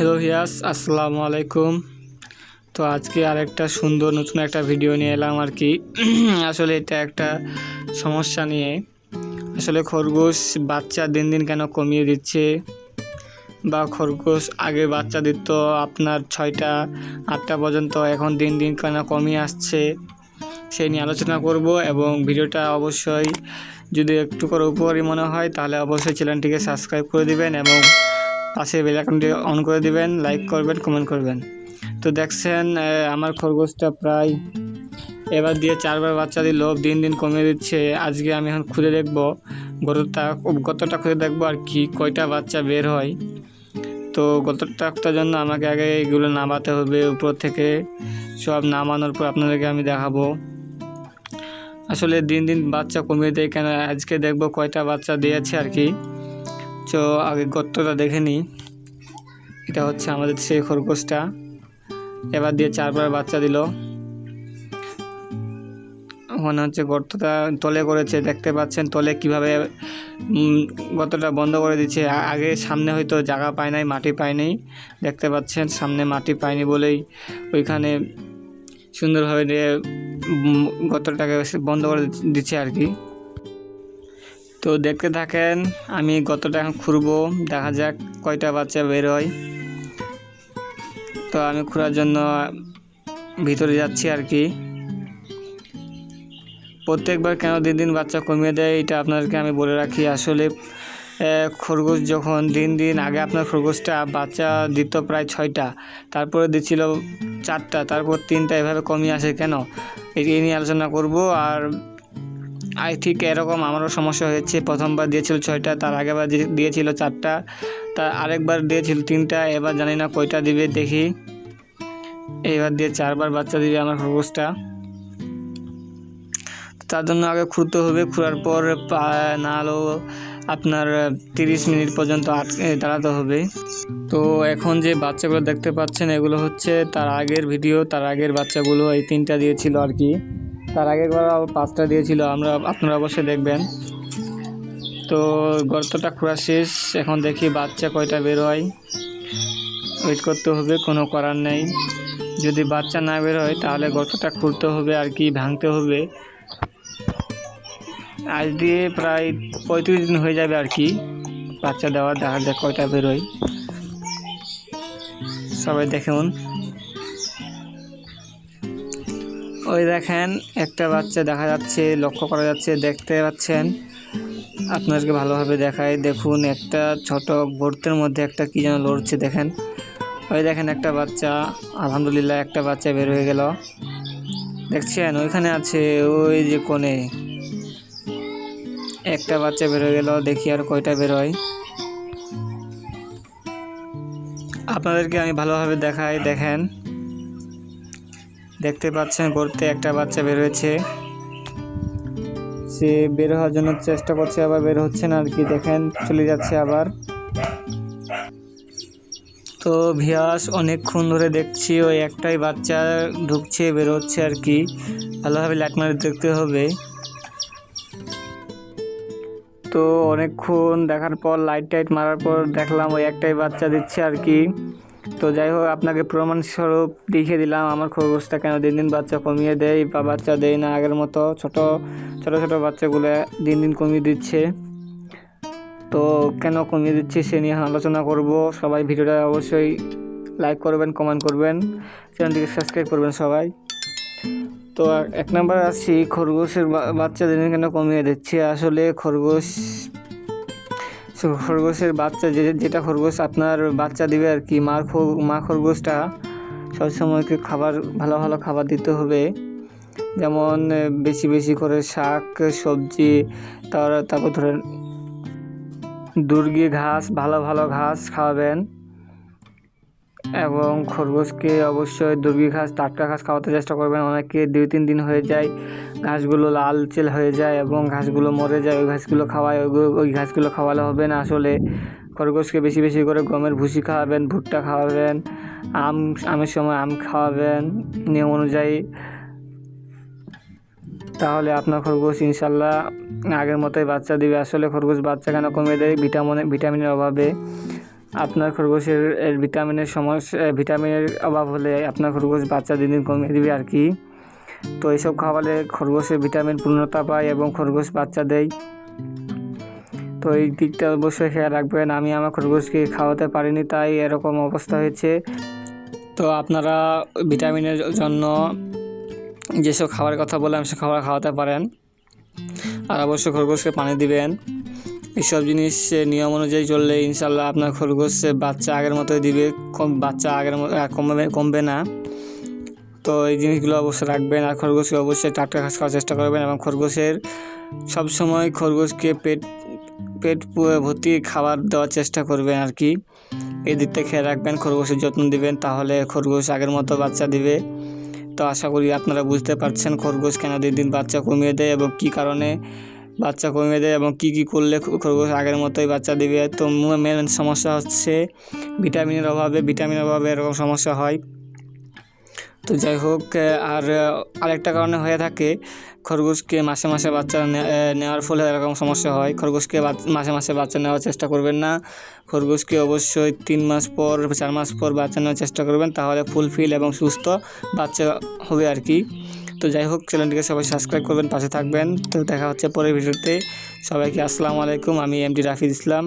Hello হিয়াস আসসালামু আলাইকুম। তো আজকে আরেকটা সুন্দর নতুন একটা ভিডিও নিয়ে এলাম আর কি। আসলে এটা একটা সমস্যা নিয়ে। আসলে খরগোশ বাচ্চা দিন দিন কেন কমিয়ে দিচ্ছে? বা খরগোশ আগে বাচ্চা দিত আপনার ছয়টা, আটটা পর্যন্ত, এখন দিন দিন কেন কমিয়ে আসছে? সেই নিয়ে আলোচনা করব এবং ভিডিওটা অবশ্যই যদি একটু করে উপকারী মনে হয়, তাহলে অবশ্যই চ্যানেলটিকে সাবস্ক্রাইব করে দিবেন এবং পাশে বেল আইকনটি অন করে দিবেন লাইক করবেন কমেন্ট করবেন। তো দেখছেন আমার খরগোশটা প্রায় এবার দিয়ে চারবার বাচ্চা দিল, দিন দিন কমিয়ে দিচ্ছে। আজকে আমি এখন খুলে দেখব গতটা গতটা খুলে দেখব আর কি, কয়টা বাচ্চা বের হয়। তো গতটার জন্য আমাকে আগে এগুলো নামাতে হবে, উপর থেকে সব নামানোর পর আপনাদেরকে আমি দেখাবো। আসলে দিন দিন বাচ্চা কমিয়ে দেয় কেন? আজকে দেখব কয়টা বাচ্চা দিয়েছে আর কি। তো আগে গর্তটা দেখে নিই। এটা হচ্ছে আমাদের সেই খরগোশটা। এবার দিয়ে চারবার বাচ্চা দিল। ওখানে হচ্ছে গর্তটা তলে করেছে, দেখতে পাচ্ছেন তলে কীভাবে গর্তটা বন্ধ করে দিচ্ছে। আগে সামনে হয়তো জায়গা পায় নাই, মাটি পায় নাই। দেখতে পাচ্ছেন সামনে মাটি পায়নি বলেই ওইখানে সুন্দরভাবে গর্তটাকে বন্ধ করে দিচ্ছে আর কি। তো দেখতে থাকেন, আমি গতটা এখন খুঁড়বো, দেখা যাক কয়টা বাচ্চা বের হয়। তো আমি খোঁড়ার জন্য ভিতরে যাচ্ছি আর কি। প্রত্যেকবার কেন দিন দিন বাচ্চা কমিয়ে দেয়, এটা আপনাদেরকে আমি বলে রাখি। আসলে খরগোশ যখন দিন দিন, আগে আপনার খরগোশটা বাচ্চা দিত প্রায় ছয়টা, তারপরে দিচ্ছিল চারটা, তারপর তিনটা, এভাবে কমিয়ে আসে কেন? এটি নিয়ে আলোচনা করব, আর আই ঠিক এরকম আমারও সমস্যা হয়েছে। প্রথমবার দিয়েছিল ছয়টা, তার আগেবার দিয়ে- দিয়েছিল চারটা তার আরেকবার দিয়েছিল তিনটা, এবার জানি না কয়টা দিবে দেখি। এবার দিয়ে চারবার বাচ্চা দিবে আমার খরগোশটা। তার জন্য আগে খুঁড়তে হবে, খুঁড়ার পর না হলেও আপনার তিরিশ মিনিট পর্যন্ত আটকে দাঁড়াতে হবে। তো এখন যে বাচ্চাগুলো দেখতে পাচ্ছেন, এগুলো হচ্ছে তার আগের ভিডিও, তার আগের বাচ্চাগুলো এই তিনটা দিয়েছিল আর কি। তার আগের বার পাঁচটা দিয়েছিল, আমরা আপনারা অবশ্যই দেখবেন। তো গর্তটা খোঁড়া শেষ, এখন দেখি বাচ্চা কয়টা বের হয়। ওয়েট করতে হবে, কোনো করার নেই। যদি বাচ্চা না বের হয়, তাহলে গর্তটা খুঁড়তে হবে আর কি ভাঙতে হবে। আজ দিয়ে প্রায় পঁয়ত্রিশ দিন হয়ে যাবে আর কি। বাচ্চা দেওয়া দেখা যাক কয়টা বেরোয় সবাই দেখুন ওই দেখেন, একটা বাচ্চা দেখা যাচ্ছে, লক্ষ্য করা যাচ্ছে, দেখতে পাচ্ছেন। আপনাদেরকে ভালোভাবে দেখায় দেখুন, একটা ছোট গর্তের মধ্যে একটা কি যেন লড়ছে, দেখেন। ওই দেখেন একটা বাচ্চা, আলহামদুলিল্লাহ একটা বাচ্চা বের হয়ে গেল। দেখছেন, ওইখানে আছে ওই যে কোণে। একটা বাচ্চা বের হয়ে গেল, দেখি আর কয়টা বের হয়। আপনাদেরকে আমি ভালোভাবে দেখাই, দেখেন। দেখতে পাচ্ছেন করতে একটা বাচ্চা বের হয়েছে। সে বের হওয়ার জন্য চেষ্টা করছে, আবার বের হচ্ছে না আর কি। দেখেন, চলে যাচ্ছে আবার। তো ভিয়াস অনেকক্ষণ ধরে দেখছি ওই একটাই বাচ্চা ঢুকছে, বের হচ্ছে আর কি। ভালোভাবে লাইট মারে দেখতে হবে। তো অনেকক্ষণ দেখার পর লাইট টাইট মারার পর দেখলাম ওই একটাই বাচ্চা দিচ্ছে আর কি। তো যাই হোক আপনাকে প্রমাণস্বরূপ দেখিয়ে দিলাম, আমার খরগোশটা কেন দিন দিন বাচ্চা কমিয়ে দেয় বা বাচ্চা দেয় না আগের মতো? ছোট ছোট ছোট বাচ্চাগুলো দিন দিন কমিয়ে দিচ্ছে। তো কেন কমিয়ে দিচ্ছে সে নিয়ে আলোচনা করব। সবাই ভিডিওটা অবশ্যই লাইক করবেন, কমেন্ট করবেন, চ্যানেলটিকে সাবস্ক্রাইব করবেন সবাই। তো এক নম্বর আসছি, খরগোশের বাচ্চা দিন কেন কমিয়ে দিচ্ছে? আসলে খরগোশ খরগোশের বাচ্চা, যে যেটা খরগোশ আপনার বাচ্চা দিবে আর কি, মার মা খরগোশটা সবসময়কে খাবার, ভালো ভালো খাবার দিতে হবে। যেমন বেশি বেশি করে শাক, সবজি, তার, তারপর ধরেন দুর্গি ঘাস, ভালো ভালো ঘাস খাওয়াবেন। এবং খরগোশকে অবশ্যই দুর্গি ঘাস, টাটকা ঘাস খাওয়াতে চেষ্টা করবেন। অনেকে দুই তিন দিন হয়ে যায় ঘাসগুলো লাল চেল হয়ে যায় এবং ঘাসগুলো মরে যায়। ওই ঘাসগুলো খাওয়ায়, ওই ঘাসগুলো খাওয়ালে হবে না। আসলে খরগোশকে বেশি বেশি করে গমের ভুসি খাওয়াবেন, ভুট্টা খাওয়াবেন, আম, আমের সময় আম খাওয়াবেন নিয়ম অনুযায়ী। তাহলে আপনার খরগোশ ইনশাল্লাহ আগের মতোই বাচ্চা দিবে। আসলে খরগোশ বাচ্চা কেন কমে দেয়? ভিটামিনের অভাবে। আপনার খরগোশের ভিটামিনের সমস্যা ভিটামিনের অভাব হলে আপনার খরগোশ বাচ্চা দিন দিন কমিয়ে দিবে আর কি। তো এইসব খাওয়ালে খরগোশের ভিটামিন পূর্ণতা পায় এবং খরগোশ বাচ্চা দেয়। তো এই দিকটা অবশ্যই খেয়াল রাখবেন, আমি আমার খরগোশকে খাওয়াতে পারিনি, তাই এরকম অবস্থা হয়েছে। তো আপনারা ভিটামিনের জন্য যেসব খাবারের কথা বললাম, সে খাবার খাওয়াতে পারেন। আর অবশ্যই খরগোশকে পানি দিবেন। এইসব জিনিস নিয়ম অনুযায়ী চললে ইনশাল্লাহ আপনার খরগোশ বাচ্চা আগের মতোই দিবে। কম, বাচ্চা আগের মতো কমবে কমবে না। তো এই জিনিসগুলো অবশ্যই রাখবেন আর খরগোশকে অবশ্যই টাটকা ঘাস খাওয়ার চেষ্টা করবেন এবং খরগোশের সবসময় খরগোশকে পেট পেট ভর্তি খাবার দেওয়ার চেষ্টা করবেন আর কি। এই দিকটা খেয়াল রাখবেন, খরগোশের যত্ন দিবেন, তাহলে খরগোশ আগের মতো বাচ্চা দিবে। তো আশা করি আপনারা বুঝতে পারছেন খরগোশ কেন দিন দিন বাচ্চা কমিয়ে দেয় এবং কী কারণে বাচ্চা কমিয়ে দেয় এবং কী কী করলে খরগোশ আগের মতোই বাচ্চা দিবে। তো মেন সমস্যা হচ্ছে ভিটামিনের অভাবে ভিটামিনের অভাবে এরকম সমস্যা হয়। তো যাই হোক আর আরেকটা কারণে হয়ে থাকে খরগোশকে মাসে মাসে বাচ্চা নেওয়ার ফলে এরকম সমস্যা হয়। খরগোশকে মাসে মাসে বাচ্চা নেওয়ার চেষ্টা করবেন না। খরগোশকে অবশ্যই তিন মাস পর, চার মাস পর বাচ্চা নেওয়ার চেষ্টা করবেন। তাহলে ফুলফিল এবং সুস্থ বাচ্চা হবে আর কি। তো যাই হোক, চ্যানেলটিকে সবাই সাবস্ক্রাইব করবেন, পাশে থাকবেন। তো দেখা হচ্ছে পরের ভিডিওতে। সবাইকে আসসালামু আলাইকুম, আমি এমডি রাফিজ ইসলাম।